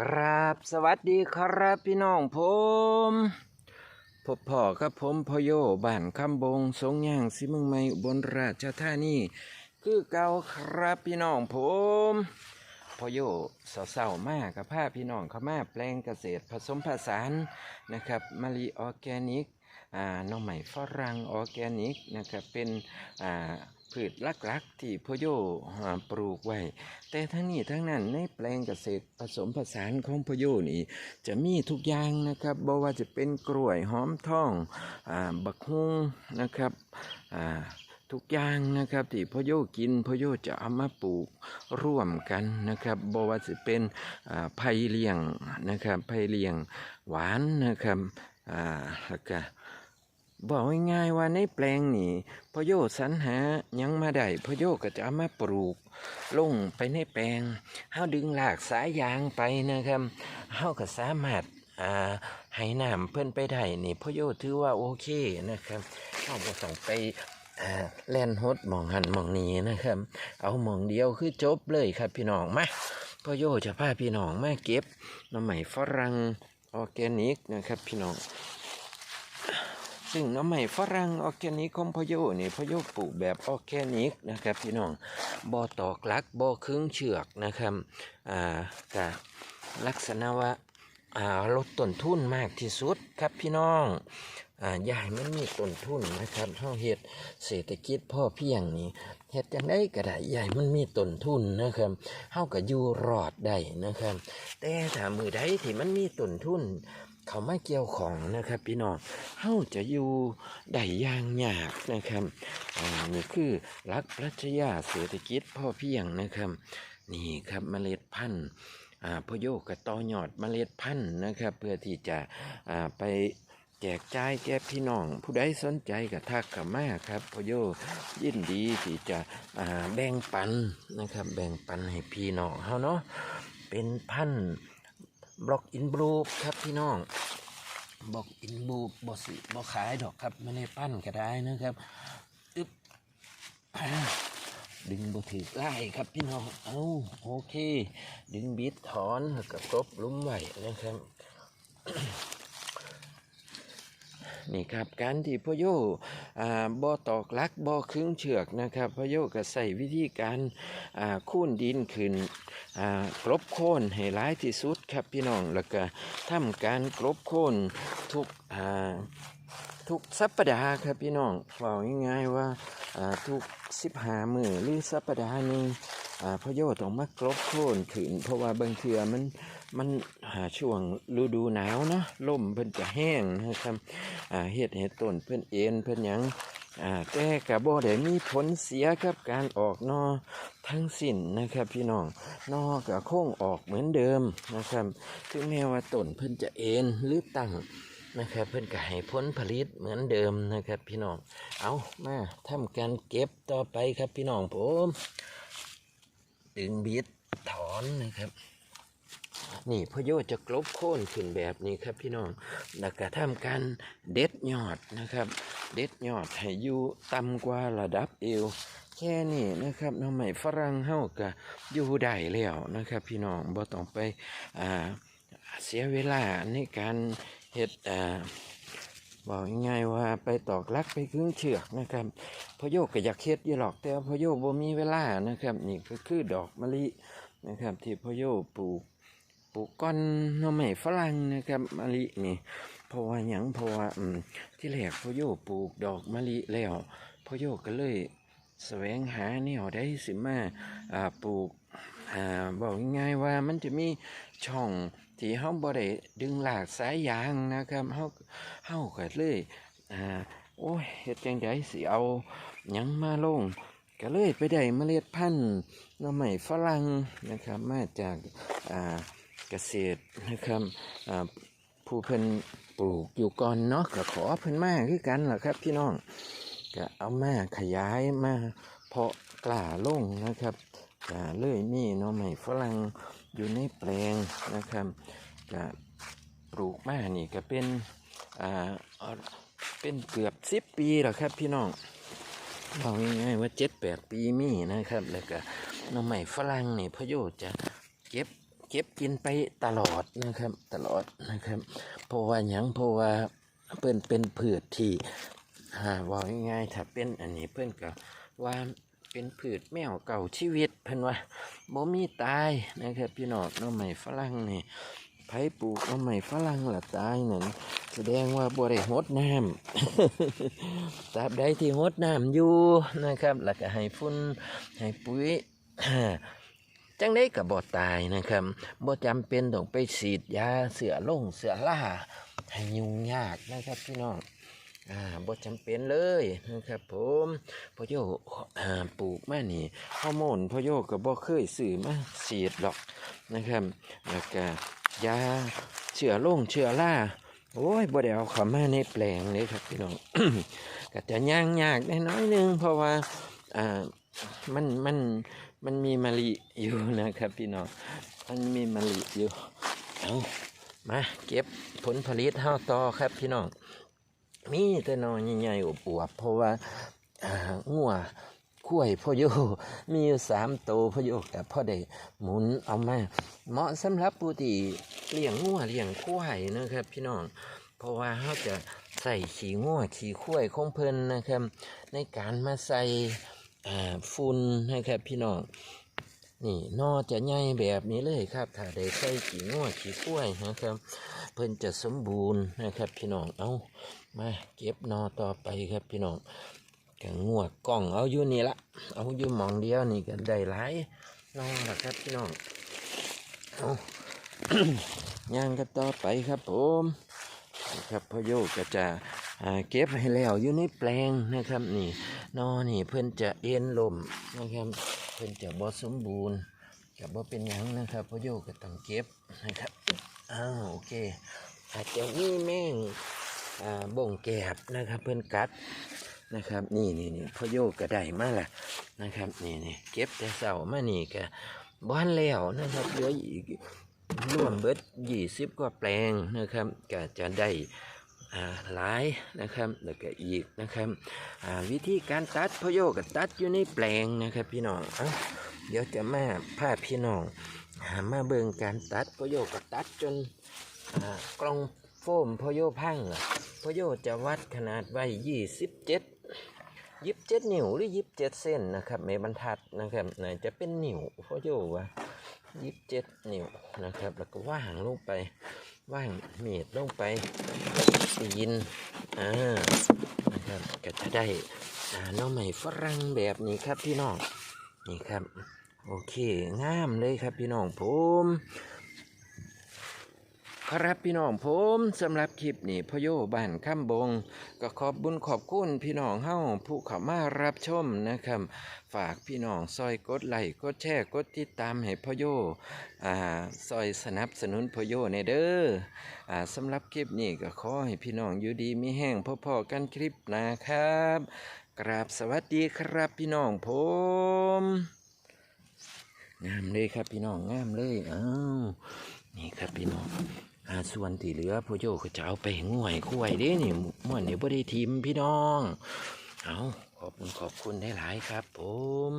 ครับสวัสดีครับพี่น้องผมพบพ่อกับผมพโยบ้านคำบงสงย่างสิมึงไม่บนราชธานีคือเก่าครับพี่น้องผมพโยเศร้าๆมากกับผ้าพี่น้องเขามาแปลงเกษตรผสมผสานนะครับมะลิออร์แกนิกอ่าน้องใหม่ฝรั่งออร์แกนิกนะครับเป็นอ่า พืชลักๆที่พอโย่ปลูกไว้ แต่ทั้งนี้ทั้งนั้นในแปลงเกษตรผสมผสานของพโยนี่จะมีทุกอย่างนะครับบ่ว่าจะเป็นกล้วยหอมทองอบักฮุงนะครับทุกอย่างนะครับที่พะโยกินพะโยจะเอามาปลูกร่วมกันนะครับบ่ว่าจะเป็นไผ่เลี้ยงนะครับไผ่เลี้ยงหวานนะครับอ่าแล้วก็ บอกง่ายๆว่าในแปลงนี่พโยสรรหายังมาได้พโยก็จะเอามาปลูกลงไปในแปลงเฮาดึงลากสายยางไปนะครับเฮาก็สามารถอ่าให้น้ำเพิ่นไปได้นี่พโยถือว่าโอเคนะครับเฮาบ่ต้องไปแล่นฮดมองหันมองนี้นะครับ เอามองเดียวคือจบเลยครับพี่น้องมาพ่อโยจะพาพี่น้องมาเก็บน้ำใหม่ฝรั่งออร์แกนิกนะครับพี่น้อง ซึ่งน้ำใหม่ฝรั่งออร์แกนิกของพ่อโยนี่พ่อโยปลูกแบบออร์แกนิกนะครับพี่น้องบ่อตอกลักบ่อครึ่งเชือกนะครับอ่ากะลักษณะว่าอ่าลดต้นทุนมากที่สุดครับพี่น้องอ่าให้มันมีต้นทุนนะครับเฮาเฮ็ดเศรษฐกิจพ่อเพียงนี่เฮ็ดจังไดก็ได้อย่าให้มันมีต้นทุนนะครับเฮาก็อยู่รอดได้นะครับ แต่ถ้ามือใดที่มันมีต้นทุน เขาไม่เกี่ยวของนะครับ พี่น้องเฮาจะอยู่ได้ยางยากนะครับอ่านี่คือหลักปรัชญาเศรษฐกิจพ่อเพียงนะครับ นี่ครับเมล็ดพันธุ์อ่าพอโยกกระต่อยอดเมล็ดพันธุ์นะครับ เพื่อที่จะอ่าไปแจกจ่ายแก่พี่น้อง ผู้ใดสนใจกับทักกับมาครับพอโยยินดีที่จะแบ่งปันนะครับ แบ่งปันให้พี่น้องเฮาเนาะเป็นพันธุ์ บล็อกอินบลูครับพี่น้องบล็อกอินบลูบอสิบอขายดอกครับไม่ได้ปั้นก็ได้นะครับอึ๊บดึงบถือไล่ครับพี่น้อง เอาโอเค ดึงบิดถอนแล้วก็กบลุ้มไหวนะครับ นี่ครับการที่พโยอ่าบ่อตอกลักบ่อครึ่งเชือกนะครับพโยก็ใส่วิธีการอ่าคูนดินขึ้นอ่ากลบโค่นให้ร้ายที่สุดครับพี่น้องแล้วก็ทำการกลบโค่นทุกอ่าทุกสัปดาห์ครับพี่น้องบอกง่ายๆว่าอ่าทุกสิบหามือหรือสัปดาห์หนึ่ง อ่าพ่อโยต้องมากลบโค่นขึ้น เพราะว่าบางเทื่อมันมันหาช่วงฤดูหนาวนะลมเพิ่นจะแห้งนะครับเฮ็ดให้ต้นเพื่อนเอ็นเพื่อนยังแต่กับบ่ได้มีผลเสียกับการออกนอทั้งสิ้นนะครับพี่น้องนอกับโค้งออกเหมือนเดิมนะครับถึงแม้ว่าต้นเพิ่นจะเอ็นหรือตั้งนะครับเพิ่นก็ให้ผลผลิตเหมือนเดิมนะครับพี่น้อง เอามาทำการเก็บต่อไปครับพี่น้องผม ดึงบิดถอนนะครับ นี่พโยจะกลบโค่นขึ้นแบบนี้ครับพี่น้องแล้วก็ทำการเด็ดยอดนะครับ เด็ดยอดให้อยู่ต่ำกว่าระดับเอวแค่นี้นะครับน้องใหม่ฝรั่งเฮาก็อยู่ได้แล้วนะครับ พี่น้องบ่ต้องไปเสียเวลาในการเฮ็ด บอกง่ายๆว่าไปตอกลักไปครึ่งเชือกนะครับพโยกก็อยากเฮ็ดยู่หรอกแต่ว่าพโยกบ่มีเวลานะครับ นี่ก็คือดอกมะลินะครับ ที่พโยกปลูกปลูกก้อนน่อไม้ฝรั่งนะครับมะลินี่เพราะว่าหยังเพราะว่าที่แรกพโยปลูกดอกมะลิแล้วพโยก็เลยแสวงหาแนวได้สิมาอ่ปลูกบอกง่ายๆว่ามันจะมีช่อง ที่เฮาบ่ได้ดึงหลากสายยางนะครับเฮาเฮาก็เลยอ่าโอ้ยเฮ็ดจังไดสิเอาหยังมาลงก็เลยไปได้เมล็ดพันธุ์หน่อไม้ฝรั่งนะครับ มาจากอ่าเกษตรนะครับอ่าผู้เพิ่นปลูกอยู่ก่อนเนาะก็ขอเพิ่นมาคือกันล่ะครับพี่น้องก็เอามาขยายมาเพาะกล้าลงนะครับก็เลยมีหน่อไม้ฝรั่ง อยู่ในแปลงนะครับก็ปลูกมานี่ก็เป็นอ่าเป็นเกือบสิบปีแล้วครับพี่น้องเอาง่ายๆว่าเจ็ดแปดปีมีนะครับ แล้วก็น้ำใหม่ฝรั่งนี่พโยจะเก็บเก็บกินไปตลอดนะครับ ตลอดนะครับ เพราะว่าหยังเพราะว่าเพิ่นเป็นพืชที่อ่าว่าง่ายๆถ้าเป็นอันนี้เพิ่อนก็ว่า เป็นพืชแมวเก่าชีวิตเพิ่นว่าบ่มีตายนะครับพี่น้องน้องใหม่ฝรั่งนี่ไผปลูกน้องใหม่ฝรั่งละตายนั่นแสดงว่าบ่ได้หดน้ำตราบใดที่หดน้ำอยู่นะครับ แล้วก็ให้ฝุ่นให้ปุ๋ยจังได้กับบ่ตายนะครับบ่จำเป็นต้องไปฉีดยาเสือล่งเสือล่าให้ยุ่งยากนะครับพี่น้อง อ่าบ่จำเป็นเลยนะครับ ผมพ่อโยอ่าปลูกมานี่ฮอร์โมนพ่อโยก็บ่เคยซื้อมาฉีดหรอกนะครับแล้วก็ยาเชื้อลงเชื้อราโอ้ยบ่ได้เอาเข้ามาในแปลงเลยครับพี่น้องก็จะย่างยากได้น้อยนึงเพราะว่าอ่ามันมันมันมีมะลิอยู่นะครับพี่น้องมันมีมะลิอยู่เอามาเก็บผลผลิตเฮาต่อครับพี่น้อง มีแต่นอนใหญ่ๆอวบเพราะว่าอ่างัวคุ้ยพ่อโยมีอยู่สามโตพ่อโยกับพ่อได้หมุนเอามา เหมาะสำหรับผู้ที่เลี้ยงงัวเลี้ยงควายนะครับ พี่น้อง เพราะว่าเขาจะใส่ขี้งัวขี้ควายของเพลินนะครับ ในการมาใส่อ่าฝุ่นนะครับพี่น้อง นี่นอจะใหญ่แบบนี้เลยครับ ถ้าได้ใส่ขี้งัวขี้ควยนะครับ เพิ่นจะสมบูรณ์นะครับ พี่น้องเอามาเก็บนอต่อไปครับพี่น้องกังวกกล้องเอาอยู่นี่ละเอาอยู่หมองเดียวนี่ก็ได้หลายนอละครับพี่น้องเอาย่างกันต่อไปครับผมครับพ่อโยกก็จะเก็บให้แล้วอยู่ในแปลงนะครับ นี่นอนี่เพื่อนจะเอ็นลมนะครับ เพื่นจะบ่สมบูรณ์กับบ่เป็นหยังนะครับพ่อโยกก็ต้องเก็บนะครับอ้าวโอเค อาจจะมีแมงอ่าบ่งแกบนะครับ เพื่อนกัดนะครับ นี่นี่นี่พ่อโยก็ได้มาละนะครับนี่นี่เก็บแต่เสามานี่ก็บ้านแล้วนะครับเหลืออีกรวมเบิดยี่สิบกว่าแปลงนะครับก็จะได้ หลายนะครับแล้วก็อีกนะครับวิธีการตัดพโยกบตัดอยู่ในแปลงนะครับพี่น้องเอ้าเดี๋ยวจะมาพาพี่น้องหามาเบิ่งการตัดพโยกบตัดจนกล่องโฟมพโยพังพโยจะวัดขนาดไว้ยี่สิบเจ็ดยิบเจ็ดนิ้วหรือยิบเจ็ดเส้นนะครับเมบรรทัดนะครับไหนจะเป็นนิ้วพโยวว่ายิบเจ็ดนิ้วนะครับ แล้วก็ว่างลงไป ว่างเม็ดลงไปตีนอ่านะครับก็จะได้อ่าน้องใหม่ฝรั่งแบบนี้ครับพี่น้องนี่ครับ โอเคงามเลยครับพี่น้องผม ครับพี่น้องผมสำหรับคลิปนี้พโยบ้านข้ามบง ก็ขอบบุญขอบคุณพี่น้องเฮ้าผู้เข้ามารับชมนะครับ ฝากพี่น้องซอยกดไลค์กดแชร์กดติดตามให้พโยอ่าซอยสนับสนุนพโยในเด้ออ่าสำหรับคลิปนี้ก็ขอให้พี่น้องอยู่ดีมีแห้งพอๆกันคลิปนะครับ กราบสวัสดีครับพี่น้องผมงามเลยครับพี่น้องงามเลยอ้าวนี่ครับพี่น้อง อาส่วนที่เหลือพ่อโยก็จะเอาไปง่วยคุ้ยเด้นี่ม่วนนี่บ่ได้ทิมพี่น้อง เอาขอบคุณขอบคุณได้หลายๆครับ ผม